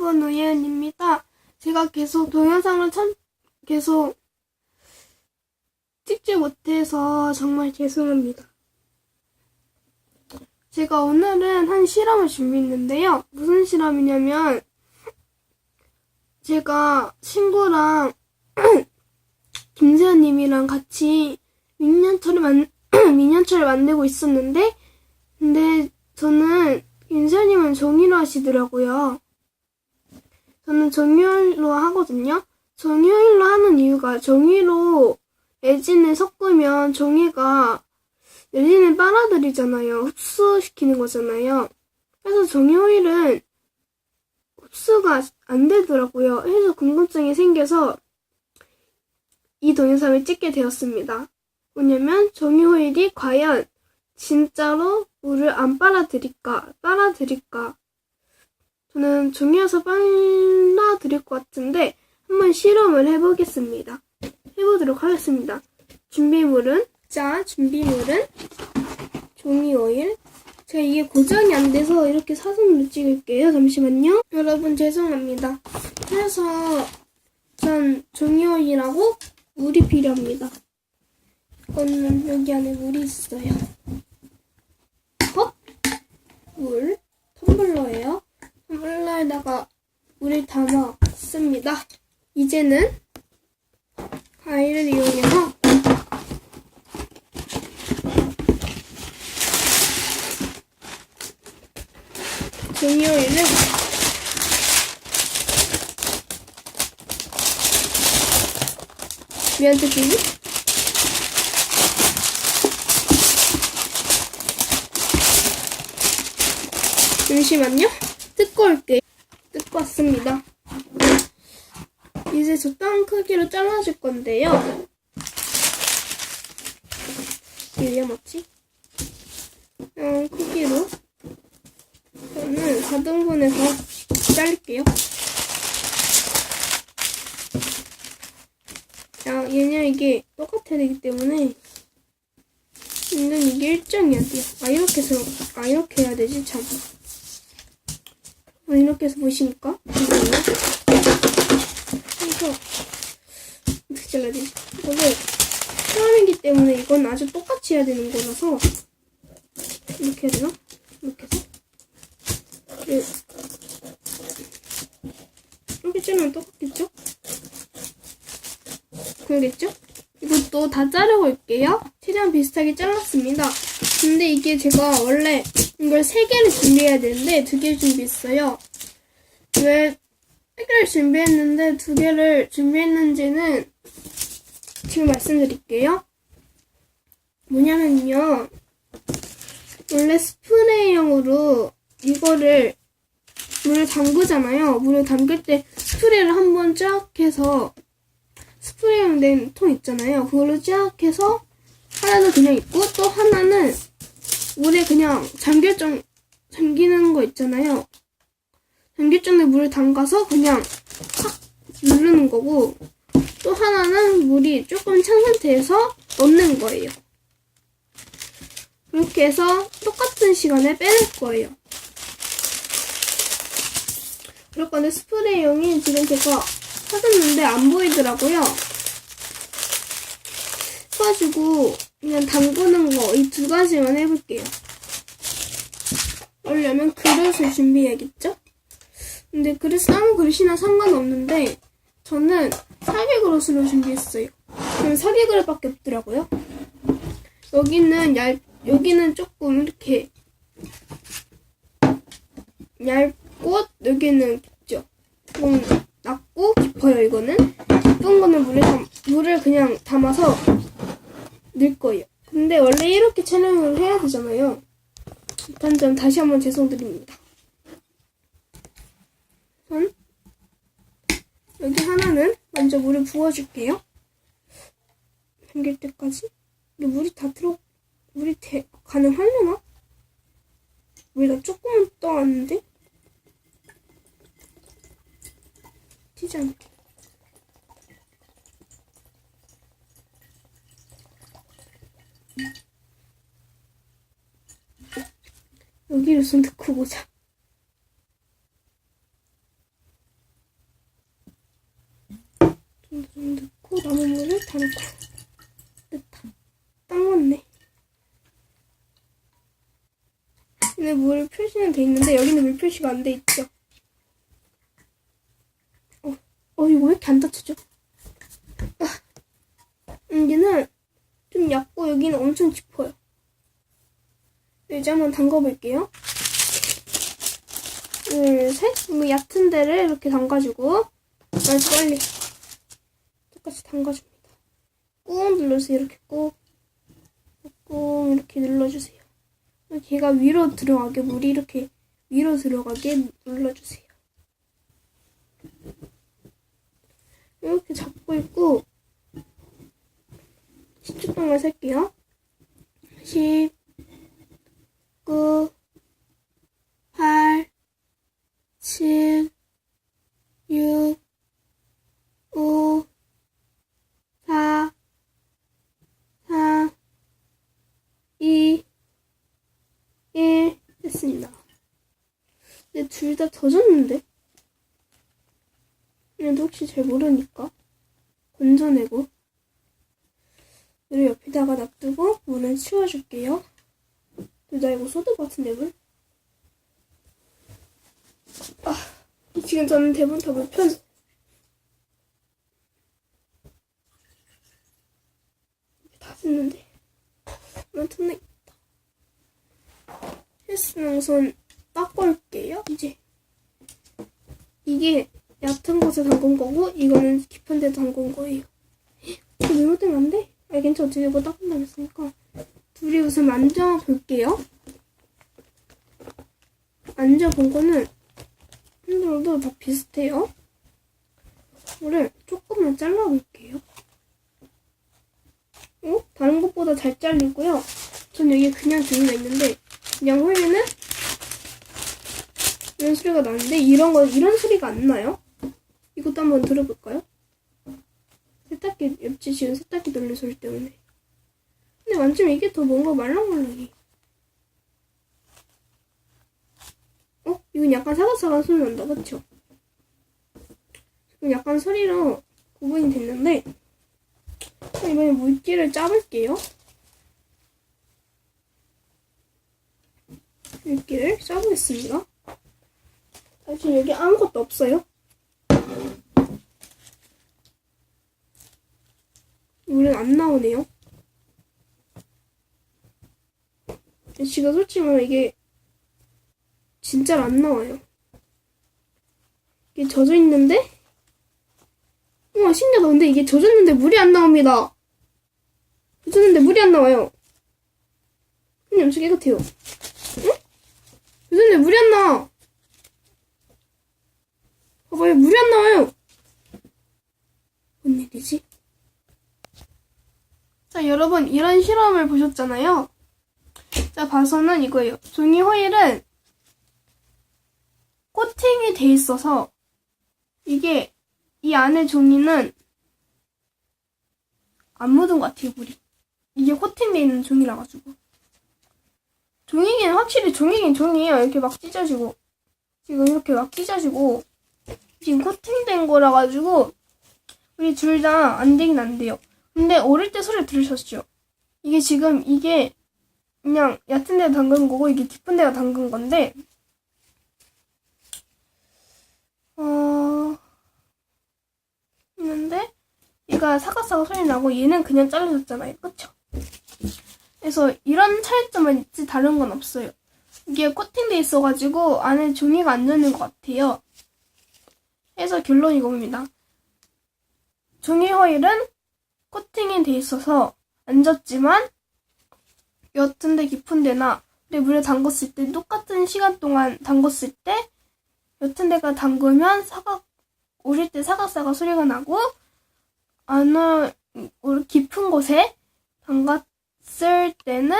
여러분, 우예은입니다. 제가 계속 동영상을 참, 계속 찍지 못해서 정말 죄송합니다. 제가 오늘은 한 실험을 준비했는데요. 무슨 실험이냐면, 제가 친구랑 김세현님이랑 같이 민년철을 만, 민년철을 만들고 있었는데, 근데 저는 김세현님은 종이로 하시더라고요. 저는 종이로 하거든요. 종이로 하는 이유가 종이로 레진을 섞으면 종이가 레진을 빨아들이잖아요. 흡수시키는 거잖아요. 그래서 오일은 흡수가 안 되더라고요. 해서 궁금증이 생겨서 이 동영상을 찍게 되었습니다. 뭐냐면 종이 오일이 과연 진짜로 물을 안 빨아들일까, 빨아들일까. 저는 종이여서 빨아들일 것 같은데 한번 실험을 해보겠습니다. 해보도록 하겠습니다. 준비물은 자, 준비물은 종이 오일. 제가 이게 고정이 안 돼서 이렇게 사선으로 찍을게요. 잠시만요. 여러분 죄송합니다. 그래서 전 종이 오일하고 물이 필요합니다. 이거는 여기 안에 물이 있어요. 컵, 물, 텀블러예요. 텀블러에다가 물을 담아습니다. 이제는 가위를 이용해서 종이 오일을 미안해 주니? 잠시만요. 올게요. 뜯고 왔습니다. 이제 적당한 크기로 잘라줄 건데요. 이게 뭐지? 음, 크기로. 저는 4등분해서 자를게요. 자, 얘는 이게 똑같아야 되기 때문에 얘는 이게 일정이야. 아, 이렇게 해서, 아, 이렇게 해야 되지, 참. 아, 이렇게 해서? 잠깐만요. 그래서 어떻게 잘라야 되지? 이거를 처음이기 때문에 이건 아주 똑같이 해야 되는 거라서 이렇게 해야 되나? 이렇게 해서 네. 이렇게 자르면 똑같겠죠? 그러겠죠? 이것도 다 자르고 올게요. 최대한 비슷하게 잘랐습니다. 근데 이게 제가 원래 이걸 세 개를 준비해야 되는데 두 개를 준비했어요. 왜 세 개를 준비했는데 두 개를 준비했는지는 지금 말씀드릴게요. 뭐냐면요. 원래 스프레이용으로 이거를 물을 담그잖아요. 물을 담글 때 스프레이를 한번 쫙 해서 스프레이용 된통 있잖아요. 그걸로 쫙 해서 하나는 그냥 있고 또 하나는 물에 그냥 잠길 정 잠기는 거 있잖아요. 정도의 물을 담가서 그냥 확 누르는 거고 또 하나는 물이 조금 찬 상태에서 넣는 거예요. 이렇게 해서 똑같은 시간에 빼낼 거예요. 그럴 건데 스프레이용이 지금 제가 찾았는데 안 보이더라고요. 그래가지고 그냥 담그는 거 이 두 가지만 해볼게요. 그러려면 그릇을 준비해야겠죠? 근데 그릇 아무 그릇이나 상관없는데 저는 사계 그릇으로 준비했어요. 그럼 사계 그릇밖에 없더라고요. 여기는 얇 여기는 조금 이렇게 얇고 여기는 깊죠. 조금 낮고 깊어요. 이거는 깊은 거는 물에 담, 물을 그냥 담아서 넣을 거예요. 근데 원래 이렇게 촬영을 해야 되잖아요. 일단 좀 다시 한번 죄송드립니다. 전 여기 하나는 먼저 물을 부어줄게요. 잠길 때까지. 이게 물이 다 들어 물이 대, 가능하려나? 물이 조금 떠왔는데? 튀지 않게. 바이러스 넣고 보자. 좀, 좀 넣고 남은 물을 다 넣고 됐다. 딱 맞네. 근데 물 표시는 돼 있는데 여기는 물 표시가 안 돼 있죠. 어, 어 이거 왜 이렇게 안 닫히죠? 아, 음, 여기는 좀 얕고, 여기는 엄청 짙어요. 이제 한번 담가볼게요. 둘, 셋. 뭐 얕은 데를 이렇게 담가주고 아주 빨리 똑같이 담가줍니다. 꾹 눌러주세요. 이렇게 꾹, 꾹 이렇게 눌러주세요. 걔가 위로 들어가게 물이 이렇게 위로 들어가게 눌러주세요. 이렇게 잡고 있고 10초 동안 셀게요. 10, 9, 8, 7, 6, 5, 4, 3, 2, 1 됐습니다. 근데 둘 다 젖었는데? 근데 혹시 잘 모르니까 건져내고 물을 옆에다가 놔두고 물을 치워줄게요. 근데 나 이거 소드 같은데 물? 아, 지금 저는 대본 다 못 편. 다 됐는데. 아무튼 헬스는 우선 닦아올게요. 이제 이게 얕은 곳에 담근 거고 이거는 깊은 데 담근 거예요. 이거 잘못되면 안 돼? 아 괜찮아. 어차피 이거 닦은다고 했으니까 둘이 우선 만져볼게요. 만져본 거는 흔들어도 다 비슷해요. 이거를 조금만 잘라볼게요. 어? 다른 것보다 잘 잘리고요. 전 여기 그냥 종이가 있는데 그냥 홀리는 이런 소리가 나는데 이런 거 이런 소리가 안 나요? 이것도 한번 들어볼까요? 세탁기 옆집 지금 세탁기 돌리는 소리 때문에 근데 만지면 이게 더 뭔가 말랑말랑해 어? 이건 약간 사각사각 소리 난다 그쵸? 지금 약간 소리로 구분이 됐는데 이번에 물기를 짜볼게요 물기를 짜보겠습니다. 사실 여기 아무것도 없어요. 물은 안 나오네요. 지금 솔직히 말하면 이게 진짜로 안 나와요. 이게 젖어 있는데? 우와 신기하다. 근데 이게 젖었는데 물이 안 나옵니다. 젖었는데 물이 안 나와요. 근데 엄청 깨끗해요. 요즘에 물이 안 나와. 봐봐요, 물이 안 나와요. 뭔 일이지? 자, 여러분, 이런 실험을 보셨잖아요. 자, 봐서는 이거예요. 종이 호일은 코팅이 돼 있어서 이게 이 안에 종이는 안 묻은 것 같아요, 물이. 이게 코팅돼 있는 종이라 가지고. 종이긴 확실히 종이긴 종이에요. 이렇게 막 찢어지고 지금 이렇게 막 찢어지고 지금 코팅된 거라 가지고 우리 둘 다 안 되긴 안 돼요. 근데 어릴 때 소리 들으셨죠? 이게 지금 이게 그냥 얕은 데 담근 거고 이게 깊은 데가 담근 건데 어 있는데 얘가 사각사각 소리 나고 얘는 그냥 잘라졌잖아요. 그쵸? 그래서 이런 차이점은 있지 다른 건 없어요. 이게 코팅돼 있어가지고 안에 종이가 안 되는 것 같아요. 그래서 결론이 이겁니다. 종이 호일은 코팅이 돼 있어서 안 젖지만 옅은 데 깊은 데나 우리 물에 담궜을 때 똑같은 시간 동안 담궜을 때 옅은 데가 담그면 사각 우릴 때 사각사각 소리가 나고 안을 깊은 곳에 담갔 쓸 때는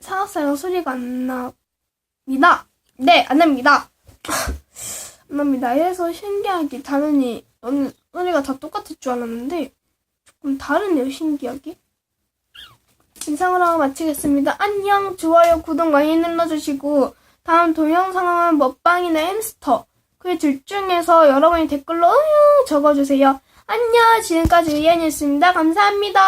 사각사각 소리가 안 납니다. 네, 안 납니다. 안 납니다. 그래서 신기하게 당연히 너는 소리가 다 똑같을 줄 알았는데 조금 다르네요, 신기하게. 이상으로 마치겠습니다. 안녕, 좋아요, 구독 많이 눌러주시고 다음 동영상은 먹방이나 햄스터 그 둘 중에서 여러분이 댓글로 적어주세요. 안녕. 지금까지 이한이었습니다. 감사합니다.